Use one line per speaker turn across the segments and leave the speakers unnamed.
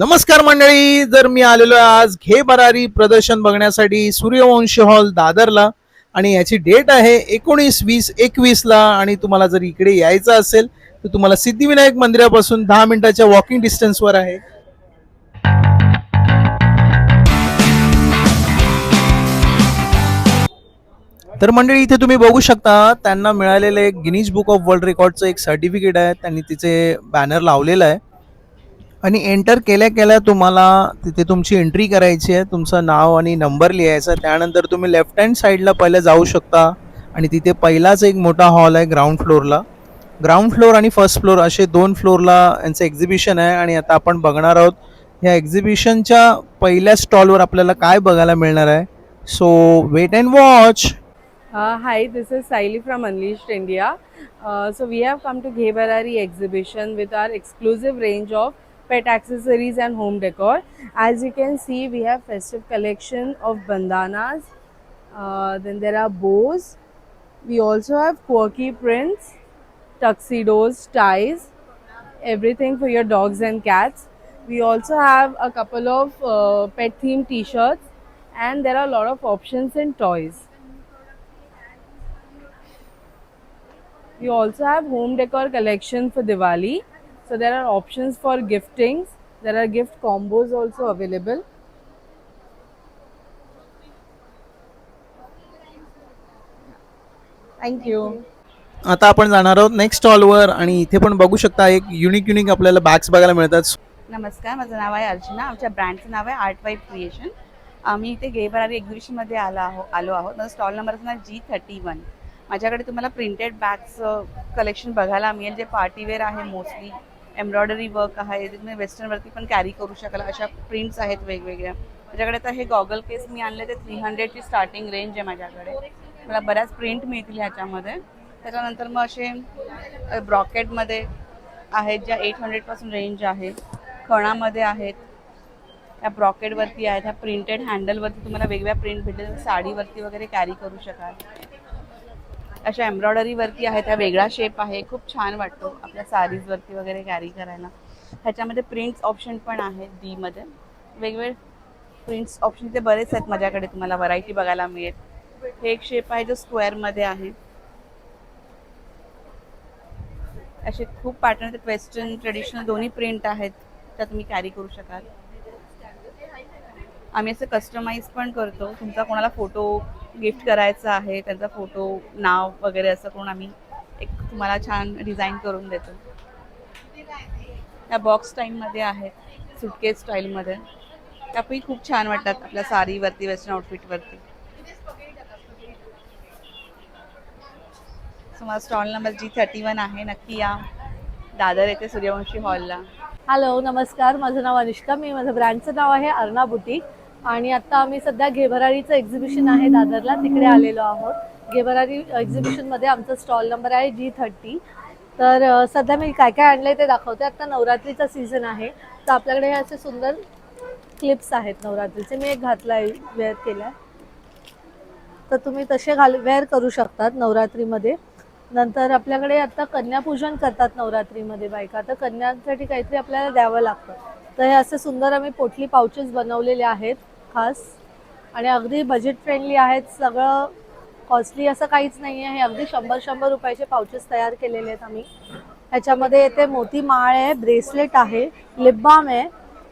नमस्कार मंडळी जर मी आलेलो आहे आज घे बरारी प्रदर्शन बघण्यासाठी सूर्यवंशी हॉल दादरला. आणि याची डेट आहे एकोणीस वीस एकवीसला आणि तुम्हाला जर इकडे यायचं असेल तर तुम्हाला सिद्धिविनायक मंदिरापासून दहा मिनिटाच्या वॉकिंग डिस्टन्सवर आहे. तर मंडळी इथे तुम्ही बघू शकता त्यांना मिळालेलं एक गिनीज बुक ऑफ वर्ल्ड रेकॉर्डचं एक सर्टिफिकेट आहे. त्यांनी तिचे बॅनर लावलेलं आहे. आणि एंटर केल्या केल्या तुम्हाला तिथे तुमची एंट्री करायची आहे. तुमचं नाव आणि नंबर लिहायचा त्यानंतर तुम्ही लेफ्ट हँड साईडला पहिले जाऊ शकता. आणि तिथे पहिलाच एक मोठा हॉल आहे ग्राउंड फ्लोअरला ग्राउंड फ्लोअर आणि फर्स्ट फ्लोअर असे दोन फ्लोअरला यांचं एक्झिबिशन आहे. आणि आता आपण बघणार आहोत ह्या एक्झिबिशनच्या पहिल्या स्टॉलवर आपल्याला काय बघायला मिळणार आहे. So wait and watch
hi this is Sayali from unlist India so we have come to Ghe Bharari exhibition with our exclusive range of pet accessories and home decor. As you can see, we have festive collection of bandanas. Uh, then there are bows. We also have quirky prints, tuxedos, ties, everything for your dogs and cats. We also have a couple of uh, pet themed t-shirts and there are a lot of options in toys. We also have home decor collection for Diwali. So there are options for giftings. There are gift combos also available. Thank you.
आता आपण जाणार आहोत next स्टॉलवर आणि इथे पण बघू शकता एक युनिक युनिक आपल्याला बॅग्स बघायला मिळतात.
नमस्कार माझं नाव आहे अर्चना. आमच्या ब्रँडचं नाव आहे आर्ट वाईफ क्रिएशन आम्ही इथे गेबरारी एक्झिबिशनमध्ये आला आहो आलो आहोत. माझं स्टॉल नंबरचं नाव जी थर्टी वन माझ्याकडे तुम्हाला प्रिंटेड बॅग्सचं कलेक्शन बघायला मिळेल. जे पार्टीवेअर आहे मोस्टली एम्ब्रॉयडरी वर्क आहे तुम्ही वेस्टर्नवरती पण कॅरी करू शकाल अशा प्रिंट्स आहेत वेगवेगळ्या. माझ्याकडे आता हे गॉगल केस मी आणले ते थ्री हंड्रेडची स्टार्टिंग रेंज आहे माझ्याकडे. मला बऱ्याच प्रिंट मिळतील ह्याच्यामध्ये. त्याच्यानंतर मग असे ब्रॉकेटमध्ये आहेत ज्या एट हंड्रेडपासून रेंज आहे. खणामध्ये आहेत. त्या ब्रॉकेटवरती आहेत. ह्या प्रिंटेड हँडलवरती तुम्हाला वेगवेगळ्या प्रिंट भेटेल. साडीवरती वगैरे कॅरी करू शकाल. अशा एम्ब्रॉयडरीवरती आहेत त्या वेगळा शेप आहे. खूप छान वाटतो आपल्या सारीजवरती वगैरे कॅरी करायला. ह्याच्यामध्ये प्रिंट्स ऑप्शन पण आहेत डीमध्ये वेगवेगळे प्रिंट्स ऑप्शन ते बरेच आहेत माझ्याकडे तुम्हाला व्हरायटी बघायला मिळेल. हे एक शेप आहे जो स्क्वेअरमध्ये आहे. असे खूप पॅटर्न वेस्टर्न ट्रेडिशनल दोन्ही प्रिंट आहेत. त्या तुम्ही कॅरी करू शकाल. आम्ही असं कस्टमाइज पण करतो. तुमचा कोणाला फोटो गिफ्ट करायचा आहे त्यांचा फोटो नाव वगैरे असं करून आम्ही एक तुम्हाला छान डिझाईन करून देतो. या बॉक्स स्टाईलमध्ये आहेत सुटकेस स्टाईलमध्ये त्यापैकी खूप छान वाटतात आपल्या साडीवरती वेस्टर्न आउटफिटवरती सो माझा stall number G thirty one आहे नक्की या. दादर येथे सूर्यवंशी हॉलला
हॅलो नमस्कार. माझं नाव अनुष्का. मी माझं ब्रँडचं नाव आहे अर्णा बुटीक. आणि आत्ता आम्ही सध्या घेभरारीचं एक्झिबिशन आहे दादरला तिकडे आलेलो आहोत. घेभरारी एक्झिबिशनमध्ये आमचा स्टॉल नंबर आहे जी थर्टी तर सध्या मी काय काय आणलं ते दाखवते. आत्ता नवरात्रीचा सीझन आहे. तर आपल्याकडे हे असे सुंदर क्लिप्स आहेत नवरात्रीचे. मी एक घातला आहे वेअर केला तर तुम्ही तसे घाल वेअर करू शकतात नवरात्रीमध्ये. नंतर आपल्याकडे आता कन्यापूजन करतात नवरात्रीमध्ये बायका. तर कन्यांसाठी काहीतरी आपल्याला द्यावं लागतं. तर हे असे सुंदर आम्ही पोटली पाउचेस बनवलेले आहेत खास. आणि अगदी बजेट फ्रेंडली आहेत सगळं कॉस्टली असं काहीच नाही आहे हे अगदी शंभर शंभर रुपयाचे पाउचेस तयार केलेले आहेत आम्ही. ह्याच्यामध्ये येते मोती माळ आहे ब्रेसलेट आहे लिपबाम आहे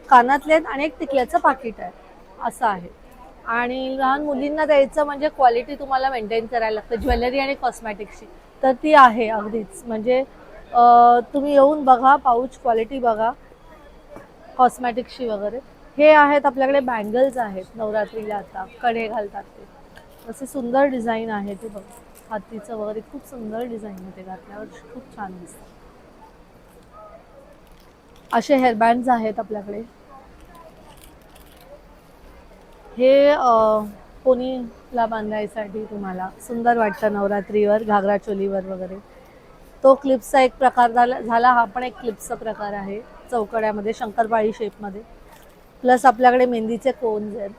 कानातले आहेत आणि एक टिकल्याचं पाकिट आहे. असं आहे. आणि लहान मुलींना द्यायचं म्हणजे क्वालिटी तुम्हाला मेंटेन करायला लागतं. ज्वेलरी आणि कॉस्मॅटिक्सची तर ती आहे अगदीच. म्हणजे तुम्ही येऊन बघा पाऊच क्वालिटी बघा. कॉस्मॅटिक्सची वगैरे. हे आहेत आपल्याकडे बँगल्स आहेत नवरात्रीला आता. कडे घालतात ते. असे सुंदर डिझाईन आहे ते बघ. हातीचं वगैरे खूप सुंदर डिझाईन आहे ते घातल्यावर. खूप छान दिसतं. असे हेअरबँड्स आहेत आपल्याकडे. हे पोनीला बांधायसाठी तुम्हाला? सुंदर वाटतं नवरात्रीवर घागरा चोलीवर वगैरे. तो क्लिप्सचा एक प्रकार झाला झाला हा पण एक क्लिप्सचा प्रकार आहे. चौकड्यामध्ये शंकरपाळी शेपमध्ये. प्लस आपल्याकडे मेहंदीचे कोन्स आहेत.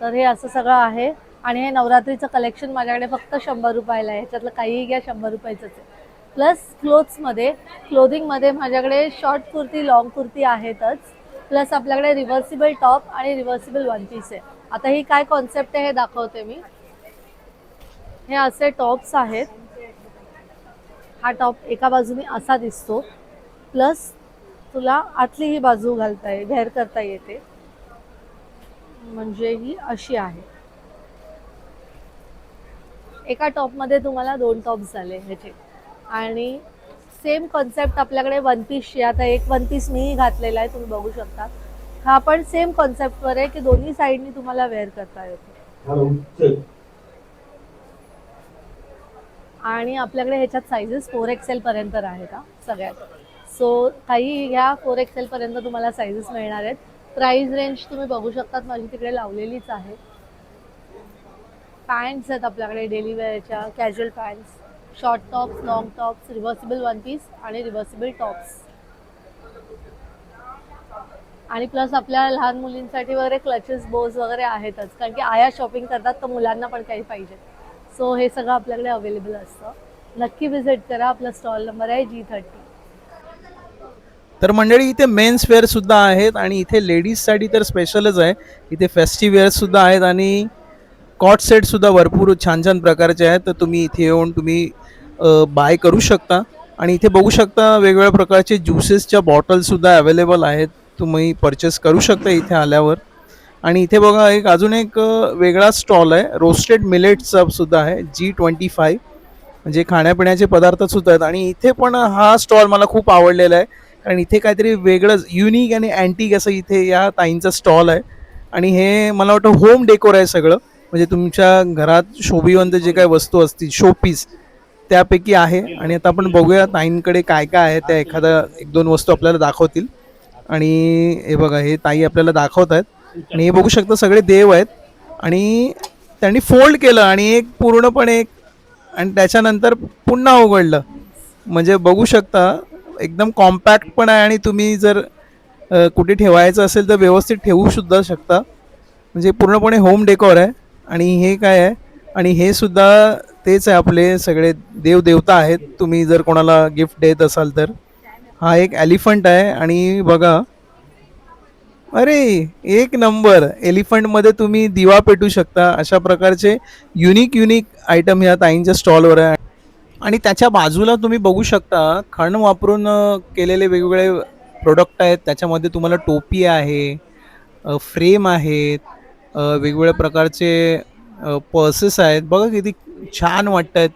तर हे असं सगळं आहे. आणि हे नवरात्रीचं कलेक्शन माझ्याकडे फक्त शंभर रुपयाला आहे. ह्याच्यातलं काहीही घ्या शंभर रुपयाचंच आहे. प्लस क्लोथ्समध्ये क्लोथिंगमध्ये माझ्याकडे शॉर्ट कुर्ती लॉंग कुर्ती आहेतच. प्लस आपल्याकडे रिव्हर्सिबल टॉप आणि रिव्हर्सिबल वन पीस आहे. आता ही काय कॉन्सेप्ट आहे हे दाखवते मी. हे असे टॉप्स आहेत. हा टॉप एका बाजूने असा दिसतो. प्लस तुला आतली ही बाजू घालता ये वेअर करता येते. म्हणजे ही अशी आहे. एका टॉपमध्ये तुम्हाला दोन टॉप्स झाले ह्याचे आणि सेम कॉन्सेप्ट आपल्याकडे वन पीसची आता एक वन पीस मीही घातलेला आहे तुम्ही बघू शकता. हा पण सेम कॉन्सेप्टवर आहे की दोन्ही साईडनी तुम्हाला वेअर करता येतो. आणि आपल्याकडे ह्याच्यात साईजेस फोर एक्सेल पर्यंत आहेत सगळ्यात. सो काही ह्या फोर एक्सेल पर्यंत तुम्हाला साईजेस मिळणार आहेत. प्राइस रेंज तुम्ही बघू शकतात. माझी तिकडे लावलेलीच आहे. पॅन्ट्स आहेत आपल्याकडे daily वेअरच्या casual pants short tops long tops reversible one piece आणि रिव्हर्सिबल टॉप्स आणि प्लस आपल्या लहान मुलींसाठी वगैरे क्लचेस बोज वगैरे आहेतच. कारण की आया शॉपिंग करतात तर मुलांना पण काही पाहिजे. सो हे सगळं आपल्याकडे अवेलेबल असतं. नक्की विजिट करा. आपला स्टॉल नंबर आहे जी थर्टी
तर मंडळी इथे मेन्स वेअर सुद्धा आहेत आणि इथे लेडीजसाठी तर स्पेशलच आहे. इथे फेस्टिव्ह वेअर सुद्धा आहेत आणि कॉट सेट सुद्धा भरपूर छान छान प्रकारचे आहेत. तर तुम्ही इथे येऊन तुम्ही बाय करू शकता. आणि इथे बघू शकता वेगवेगळ्या प्रकारचे ज्युसेसच्या बॉटलसुद्धा अवेलेबल आहेत. तुम्ही परचेस करू शकता इथे आल्यावर. आणि इथे बघा एक अजून एक वेगळा स्टॉल आहे. रोस्टेड मिलेट्सचा सुद्धा आहे. जी ट्वेंटी फाय म्हणजे खाण्यापिण्याचे पदार्थसुद्धा आहेत. आणि इथे पण हा स्टॉल मला खूप आवडलेला आहे. कारण इथे काहीतरी वेगळंच युनिक आणि अँटिक असं इथे या ताईंचा स्टॉल आहे. आणि हे मला वाटतं होम डेकोर आहे सगळं. म्हणजे तुमच्या घरात शोभिवंत जे काही वस्तू असतील शोपीस त्यापैकी आहे. आणि आता आपण बघूया ताईंकडे काय काय आहे त्या एखादा एक दोन वस्तू आपल्याला दाखवतील. आणि हे बघा हे ताई आपल्याला दाखवत आहेत. आणि हे बघू शकता सगळे देव आहेत. आणि त्यांनी फोल्ड केलं आणि एक पूर्णपणे एक आणि त्याच्यानंतर पुन्हा उघडलं. म्हणजे बघू शकता एकदम कॉम्पॅक्ट पण आहे आणि तुम्ही जर कुठे ठेवायचं असेल तर व्यवस्थित ठेवू सुद्धा शकता. म्हणजे पूर्णपणे होम डेकोर आहे आणि हे काय आहे? आणि हे सुद्धा तेच आहे आपले सगळे देवदेवता आहेत. तुम्ही जर कोणाला गिफ्ट देत असाल तर. हा एक एलिफंट आहे आणि बघा. अरे एक नंबर एलिफंटमध्ये तुम्ही दिवा पेटू शकता. अशा प्रकारचे युनिक युनिक आयटम ह्या ताईंच्या स्टॉलवर आहे. आणि त्याच्या बाजूला तुम्ही बघू शकता खण वापरून केलेले वेगवेगळे प्रोडक्ट आहेत. त्याच्यामध्ये तुम्हाला टोपी आहे फ्रेम आहेत वेगवेगळ्या प्रकारचे पर्सेस आहेत. बघा किती छान वाटत आहेत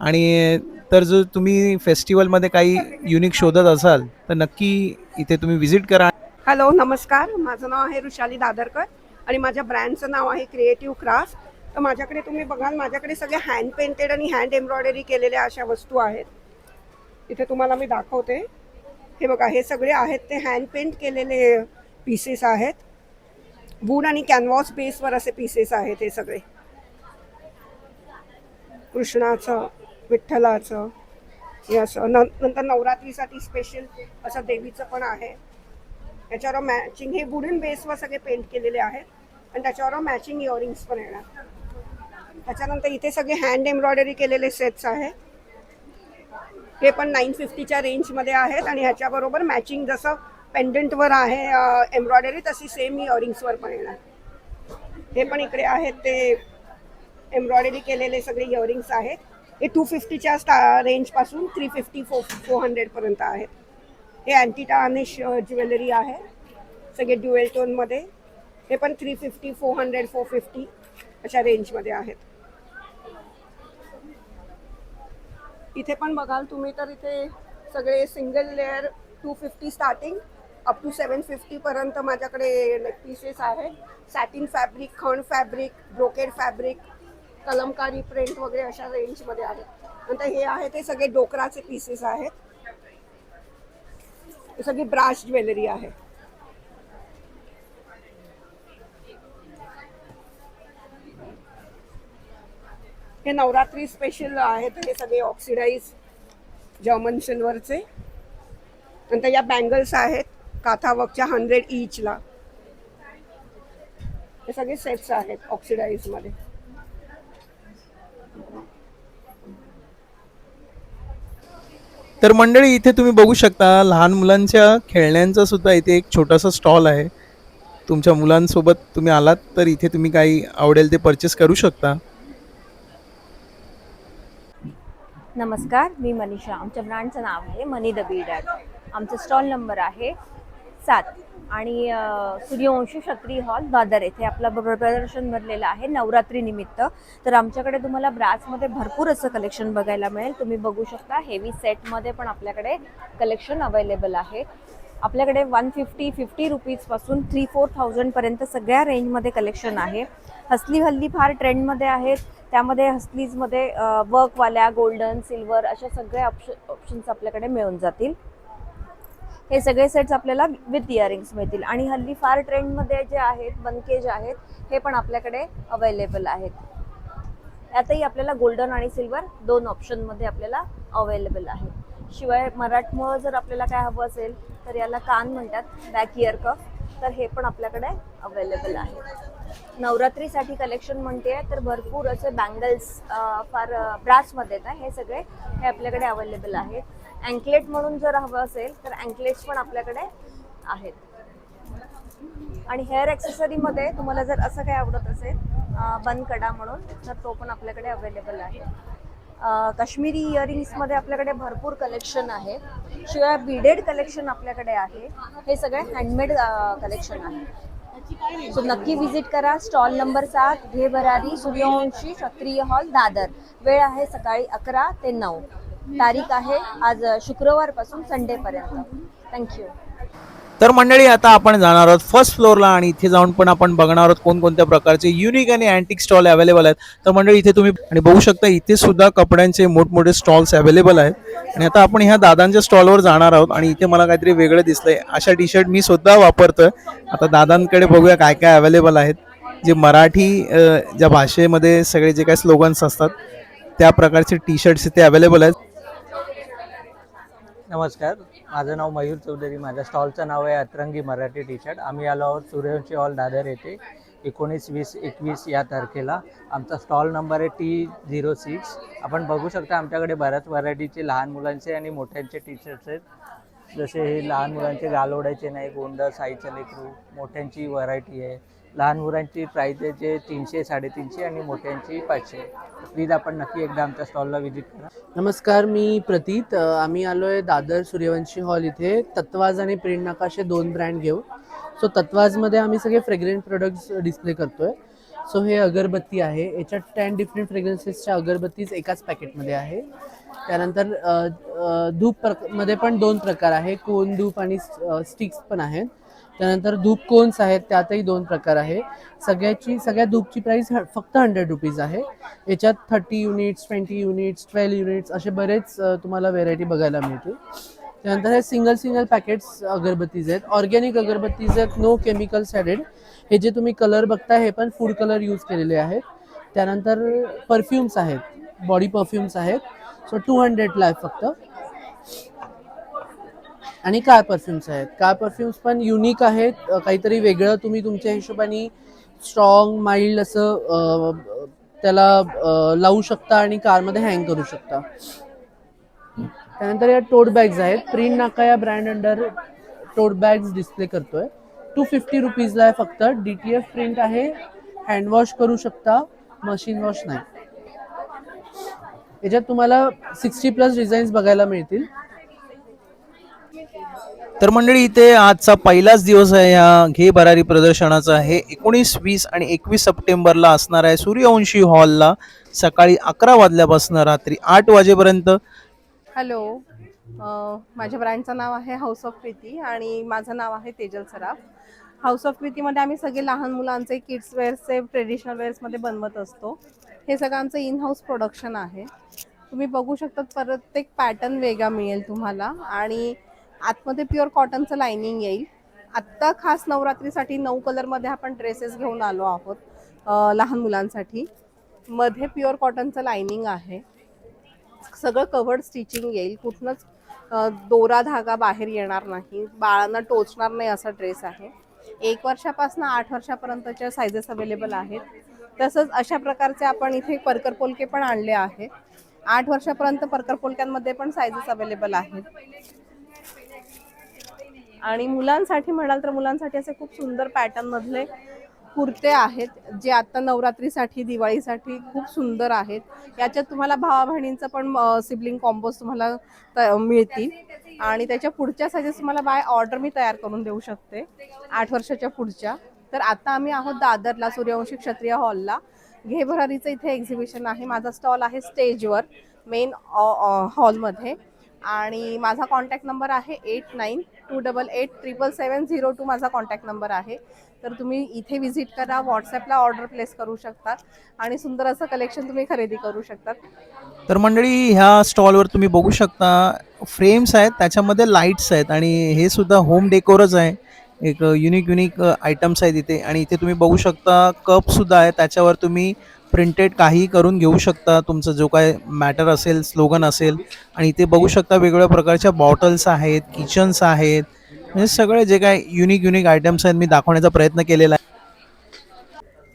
आणि तर जर तुम्ही फेस्टिवलमध्ये काही युनिक शोधत असाल तर नक्की इथे तुम्ही व्हिजिट करा.
हॅलो नमस्कार. माझं नाव आहे रुशाली दादरकर आणि माझ्या ब्रँडचं नाव आहे क्रिएटिव्ह क्राफ्ट तर माझ्याकडे तुम्ही बघाल माझ्याकडे सगळे हँड पेंटेड आणि हँड एम्ब्रॉयडरी केलेल्या अशा वस्तू आहेत. इथे तुम्हाला मी दाखवते. हे बघा हे सगळे आहेत ते हँड पेंट केलेले पीसेस आहेत. वूड आणि कॅनव्हास बेसवर असे पीसेस आहेत हे सगळे. कृष्णाचं विठ्ठलाचं हे असं. न नंतर नवरात्रीसाठी स्पेशल असं देवीचं पण आहे. त्याच्यावर मॅचिंग हे वुडन बेसवर सगळे पेंट केलेले आहेत. आणि त्याच्यावर मॅचिंग इयरिंग्स पण येणार. त्याच्यानंतर इथे सगळे हँड एम्ब्रॉयडरी केलेले सेट्स आहे. हे पण नाईन फिफ्टीच्या रेंजमध्ये आहेत आणि ह्याच्याबरोबर मॅचिंग जसं पेंडंटवर आहे एम्ब्रॉयडरी तशी सेम इयरिंग्सवर पण येणार. हे पण इकडे आहेत ते एम्ब्रॉयडरी केलेले सगळे इयरिंग्स आहेत. हे टू फिफ्टीच्या स्टा रेंजपासून थ्री फिफ्टी फो फोर हंड्रेडपर्यंत आहेत. हे अँटी टार्निश ज्वेलरी आहे. सगळे ड्युएल टोनमध्ये हे पण three fifty four hundred four fifty अशा रेंजमध्ये आहेत. इथे पण बघाल तुम्ही तर इथे सगळे single layer two fifty starting up to seven फिफ्टीपर्यंत माझ्याकडे नेक पीसेस आहेत सॅटिन फॅब्रिक खण fabric brocade fabric kalamkari print वगैरे अशा रेंजमध्ये आहेत नंतर हे आहे ते सगळे डोकराचे पीसेस आहेत. सगळी ब्राश ज्वेलरी आहे. हे नवरात्री स्पेशल आहेत हे सगळे ऑक्सिडाईज जर्मन सिल्वरचे नंतर या बँगल्स आहेत काथावकच्या हंड्रेड ईचला हे सगळे सेट्स आहेत ऑक्सिडाईजमध्ये
तर मंडळी इथे तुम्ही बघू शकता लहान मुलांच्या खेळण्यांचा सुद्धा इथे एक छोटासा स्टॉल आहे. तुमच्या मुलांसोबत तुम्ही आलात तर इथे तुम्ही काही आवडेल ते परचेस करू शकता.
नमस्कार मी मनीषा. आमच्या ब्रँडचं नाव आहे मनी द बी डॅड आमचं स्टॉल नंबर आहे सात. आणि सूर्यवंशी क्षत्रिय हॉल दादर येथे आपलं प्र- प्रदर्शन भरलेलं आहे नवरात्रीनिमित्त तर आमच्याकडे तुम्हाला ब्रासमध्ये भरपूर असं कलेक्शन बघायला मिळेल. तुम्ही बघू शकता हेवी सेटमध्ये पण आपल्याकडे कलेक्शन अवेलेबल आहे. आपल्याकडे वन फिफ्टी फिफ्टी रुपीजपासून थ्री फोर थाउजंडपर्यंत सगळ्या रेंजमध्ये कलेक्शन आहे. हसली हल्ली फार ट्रेंडमध्ये आहेत. त्यामध्ये हसलीजमध्ये वर्कवाल्या गोल्डन सिल्वर अशा सगळ्या ऑप्शन ऑप्शन्स आपल्याकडे मिळून जातील. हे सगळे सेट्स आपल्याला विथ इयरिंग्स मिळतील. आणि हल्ली फार ट्रेंडमध्ये जे आहेत बनकेज आहेत हे पण आपल्याकडे अवेलेबल आहेत. यातही आपल्याला गोल्डन आणि सिल्वर दोन ऑप्शनमध्ये आपल्याला अवेलेबल आहे शिवाय मराठमोळं जर आपल्याला काय हवं असेल तर याला कान म्हणतात बॅक इयर कफ तर हे पण आपल्याकडे अवेलेबल आहे. नवरात्रीसाठी कलेक्शन म्हणते तर भरपूर असे बँगल्स फार ब्रासमध्ये आहेत हे सगळे हे आपल्याकडे अवेलेबल आहेत. अँकलेट म्हणून जर हवं असेल तर अँकलेट्स पण आपल्याकडे आहेत. आणि हेअर ॲक्सेसरीमध्ये तुम्हाला जर असं काही आवडत असेल बनकडा म्हणून तर तो पण आपल्याकडे अवेलेबल आहे. काश्मीरी इयरिंग्समध्ये आपल्याकडे भरपूर कलेक्शन आहे. शिवाय बीडेड कलेक्शन आपल्याकडे आहे. हे सगळे हँडमेड कलेक्शन आहे. सो नक्की विजिट करा. स्टॉल नंबर सात घे भरारी सूर्यवंशी क्षत्रिय हॉल दादर. वेळ आहे सकाळी अकरा ते नऊ. तारीख आहे आज शुक्रवारपासून संडेपर्यंत. थँक्यू
तर मंडळी आता आपण जाणार आहोत फर्स्ट फ्लोअरला आणि इथे जाऊन पण आपण बघणार आहोत कोणकोणत्या प्रकारचे युनिक आणि अँटिक स्टॉल अवेलेबल आहेत. तर मंडळी इथे तुम्ही आणि बघू शकता इथे सुद्धा कपड्यांचे मोठमोठे स्टॉल्स अवेलेबल आहेत. आणि आता आपण ह्या दादांच्या स्टॉलवर जाणार आहोत आणि इथे मला काहीतरी वेगळं दिसलंय अशा टी शर्ट मी सुद्धा वापरतोय. आता दादांकडे बघूया काय काय अवेलेबल आहेत. जे मराठी ज्या भाषेमध्ये सगळे जे काही स्लोगन्स असतात त्या प्रकारचे टी शर्ट्स इथे अवेलेबल आहेत.
नमस्कार. माझं नाव मयूर चौधरी. माझ्या स्टॉलचं नाव आहे अतरंगी मराठी टी शर्ट आम्ही आलो आहोत सूर्यवंशी हॉल दादर येथे एकोणीस वीस एकवीस या तारखेला. आमचा स्टॉल नंबर आहे टी झिरो सिक्स. आपण बघू शकता आमच्याकडे बऱ्याच व्हरायटीचे लहान मुलांचे आणि मोठ्यांचे टी शर्ट्स आहेत. जसे हे लहान मुलांचे गालोड्याचे नाही गोंड साईचं लेकरू मोठ्यांची व्हरायटी आहे. लहान मुलांची प्राईज आहे जे तीनशे साडेतीनशे आणि मोठ्यांची पाचशे. प्लीज आपण नक्की एकदा आमच्या स्टॉलला व्हिजिट करा.
नमस्कार मी प्रतीत. आम्ही आलो आहे दादर सूर्यवंशी हॉल इथे. तत्वाज आणि प्रिंट नकाशे दोन ब्रँड घेऊ. सो तत्वाजमध्ये आम्ही सगळे फ्रेग्रेंट प्रोडक्ट्स डिस्प्ले करतो आहे सो हे अगरबत्ती आहे. याच्यात टेन डिफरंट फ्रेग्रन्सेसच्या अगरबत्तीज एकाच पॅकेटमध्ये आहे. त्यानंतर धूप प्रकमध्ये पण दोन प्रकार आहे. कोन धूप आणि स्टिक्स पण आहेत. त्यानंतर धूप कोन्स आहेत त्यातही दोन प्रकार आहे. सगळ्याची सगळ्या धूपची प्राईस फक्त हंड्रेड रुपीज आहे. याच्यात thirty units twenty units twelve units असे बरेच तुम्हाला व्हेरायटी बघायला मिळतील. त्यानंतर हे सिंगल सिंगल पॅकेट्स अगरबत्तीज आहेत. ऑर्गॅनिक अगरबत्तीज आहेत नो केमिकल्स ॲडेड हे जे तुम्ही कलर बघताय हे पण फूड कलर यूज केलेले आहेत. त्यानंतर परफ्युम्स आहेत बॉडी परफ्युम्स आहेत. सो टू हंड्रेडला आहे फक्त. आणि कार परफ्युम्स आहेत? कार परफ्युम्स पण युनिक आहेत. काहीतरी वेगळं तुम्ही तुमच्या हिशोबाने स्ट्रॉंग माइल्ड असं त्याला लावू शकता आणि कारमध्ये हँग करू शकता. त्यानंतर या टोट बॅग्स आहेत. प्रिंट नाका या brand under tote bags display करतोय. टू फिफ्टी रुपीजला आहे फक्त. डी टी एफ प्रिंट आहे. हँडवॉश करू शकता. मशीन वॉश नाही. याच्यात तुम्हाला सिक्स्टी प्लस डिझाईन्स बघायला मिळतील.
तर मंडळी इथे आजचा पहिलाच दिवस आहे. या घे भरारी प्रदर्शनाचा. हे एकोणीस वीस आणि एकवीस सप्टेंबरला असणार आहे सूर्यवंशी हॉलला. सकाळी अकरा वाजल्यापासून रात्री आठ वाजेपर्यंत.
हॅलो. माझ्या ब्रँडचं नाव आहे हाऊस ऑफ प्रीती आणि माझं नाव आहे तेजल सराफ. हाऊस ऑफ प्रीतीमध्ये आम्ही सगळे लहान मुलांचे किड्स वेअर्सचे ट्रेडिशनल वेअर्समध्ये बनवत असतो. हे सगळं आमचं इन हाऊस प्रोडक्शन आहे. तुम्ही बघू शकता प्रत्येक पॅटर्न वेगळा मिळेल तुम्हाला. आणि आतमध्ये प्युअर कॉटनचं लायनिंग येईल. आत्ता खास नवरात्रीसाठी नऊ कलरमध्ये आपण ड्रेसेस घेऊन आलो आहोत लहान मुलांसाठी. मध्ये प्युअर कॉटनचं लायनिंग आहे. सगळं कव्हर्ड स्टिचिंग येईल. कुठूनच दोरा धागा बाहेर येणार नाही. बाळांना टोचणार नाही असा ड्रेस आहे. एक वर्षापासून आठ वर्षापर्यंतच्या सायझेस अवेलेबल आहेत. तसंच अशा प्रकारचे आपण इथे परकर पोलके पण आणले आहेत. आठ वर्षापर्यंत परकर पोलक्यांमध्ये पण सायझेस अवेलेबल आहेत. आणि मुलांसाठी म्हणाल तर मुलांसाठी असे खूप सुंदर पॅटर्न मधले कुर्ते आहेत जे आता नवरात्रीसाठी दिवाळीसाठी खूप सुंदर आहेत. याच्यात तुम्हाला भावा बहिणींचं पण सिबलिंग कॉम्बोज तुम्हाला त- मिळतील. आणि त्याच्या पुढच्या साईजेस तुम्हाला बाय ऑर्डर मी तयार करून देऊ शकते. आठ वर्षाच्या पुढच्या. तर आता आम्ही आहोत दादरला सूर्यवंशी क्षत्रिय हॉलला घेभरारीचं इथे एक्झिबिशन आहे. माझा स्टॉल आहे स्टेजवर मेन हॉलमध्ये आणि माझा कॉन्टॅक्ट नंबर आहे eight nine two double eight triple seven zero two माझा कॉन्टॅक्ट नंबर आहे. तर तुम्ही इथे व्हिजिट करा व्हॉट्सॲपला ऑर्डर प्लेस करू शकतात आणि सुंदर असं कलेक्शन तुम्ही खरेदी करू शकतात.
तर मंडळी ह्या स्टॉलवर तुम्ही बघू शकता फ्रेम्स आहेत त्याच्यामध्ये लाईट्स आहेत आणि हे सुद्धा होम डेकोरच आहे. एक युनिक युनिक आयटम्स आहेत इथे आणि इथे तुम्ही बघू शकता कपसुद्धा आहे त्याच्यावर तुम्ही प्रिंटेड काही करून घेऊ शकता. तुमचं जो काय मॅटर असेल स्लोगन असेल आणि इथे बघू शकता वेगवेगळ्या प्रकारच्या बॉटल्स आहेत किचन्स आहेत. म्हणजे सगळे जे काय युनिक युनिक आयटम्स आहेत मी दाखवण्याचा प्रयत्न केलेला आहे.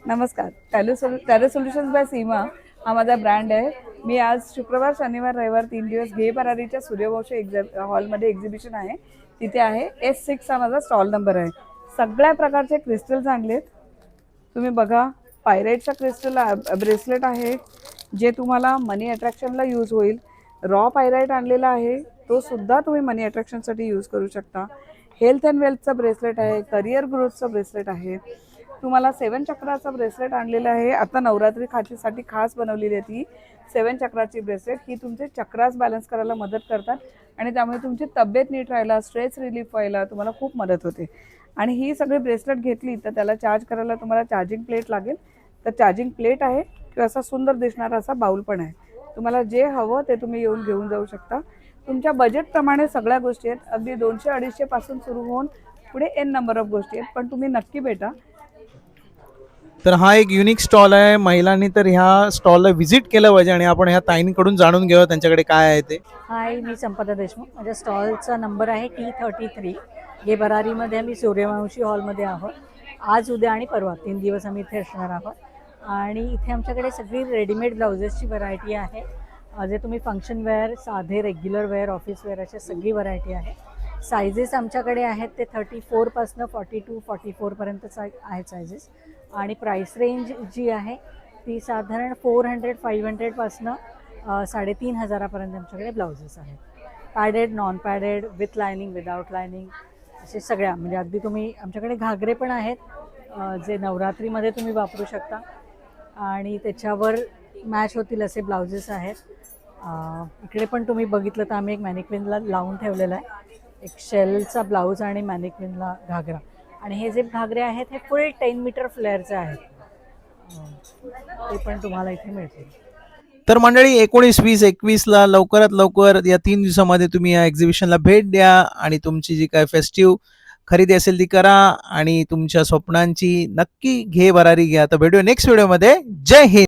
नमस्कार. Tallow soul solutions by Seema हा माझा ब्रँड आहे. मी आज शुक्रवार शनिवार रविवार तीन दिवस घे भरारीच्या सूर्यवंश एक्झ हॉलमध्ये एक्झिबिशन आहे. तिथे आहे. एस सिक्स हा माझा स्टॉल नंबर आहे. सगळ्या प्रकारचे क्रिस्टल चांगले आहेत तुम्ही बघा. पायराईटचा क्रिस्टल ब्रेसलेट आहे जे तुम्हाला मनी अट्रॅक्शनला यूज होईल. रॉ पायराईट आणलेला आहे तो सुद्धा तुम्ही मनी अट्रॅक्शनसाठी यूज करू शकता. हेल्थ अँड वेल्थचं ब्रेसलेट आहे करिअर ग्रोथचं ब्रेसलेट आहे. तुम्हाला सेवन चक्राचा ब्रेसलेट आणलेला आहे. आता नवरात्री खाचीसाठी खास बनवलेली आहे ती. सेवन चक्राची ब्रेसलेट ही तुमचे चक्रास बॅलन्स करायला मदत करतात. आणि त्यामुळे तुमची तब्येत नीट राहायला स्ट्रेस रिलीफ व्हायला तुम्हाला खूप मदत होते. आणि ही सगळी ब्रेसलेट घेतली तर त्याला चार्ज करायला तुम्हाला चार्जिंग प्लेट लागेल. तर चार्जिंग प्लेट आहे किंवा असा सुंदर दिसणारा असा बाऊल पण आहे. तुम्हाला जे हवं ते तुम्ही येऊन घेऊन जाऊ शकता. तुमच्या बजेटप्रमाणे सगळ्या गोष्टी आहेत. अगदी दोनशे अडीचशे पासून सुरू होऊन पुढे एन नंबर ऑफ गोष्टी आहेत. पण तुम्ही नक्की भेटा.
तर हा एक युनिक स्टॉल आहे. महिलांनी तर ह्या स्टॉलला व्हिजिट केलं पाहिजे आणि आपण ह्या ताईंकडून जाणून घेऊया त्यांच्याकडे काय आहे ते.
हाय मी संपदा देशमुख. माझ्या स्टॉलचा नंबर आहे टी थर्टी थ्री हे भरारीमध्ये आम्ही सूर्यवंशी हॉलमध्ये आहोत. आज उद्या आणि परवा तीन दिवस आम्ही इथे असणार आहोत. आणि इथे आमच्याकडे सगळी रेडीमेड ब्लाउजेसची व्हरायटी आहे. जे तुम्ही फंक्शन वेअर साधे रेग्युलर वेअर ऑफिस वेअर अशी सगळी व्हरायटी आहे. सायझेस आमच्याकडे आहेत ते थर्टी फोरपासनं फॉर्टी टू फॉर्टी फोरपर्यंत आहेत सायझेस आणि प्राईस रेंज जी आहे ती साधारण फोर हंड्रेड फाईव्ह हंड्रेडपासनं साडेतीन हजारापर्यंत आमच्याकडे ब्लाउजेस आहेत. Padded non padded with lining without lining असे सगळ्या म्हणजे अगदी तुम्ही आमच्याकडे घागरे पण आहेत जे नवरात्रीमध्ये तुम्ही वापरू शकता. आणि त्याच्यावर मॅच होतील असे ब्लाउजेस आहेत. इकडे पण तुम्ही बघितलं तर आम्ही एक मॅनिक्विनला लावून ठेवलेला आहे. एक शेलचा ब्लाऊज आणि मॅनिक्विनला घागरा. आणि हे जे घागरे आहेत हे फुल टेन मीटर फ्लेअरचे आहेत. ते पण तुम्हाला इथे मिळतील.
तर मंडळी एकोणीस वीस एकवीसला लवकरात लवकर या तीन दिवसामध्ये तुम्ही या एक्झिबिशनला भेट द्या आणि तुमची जी काय फेस्टिव्ह खरेदी असेल ती करा आणि तुमच्या स्वप्नांची नक्की घे भरारी घ्या. तर भेटूया नेक्स्ट व्हिडिओमध्ये जय हिंद!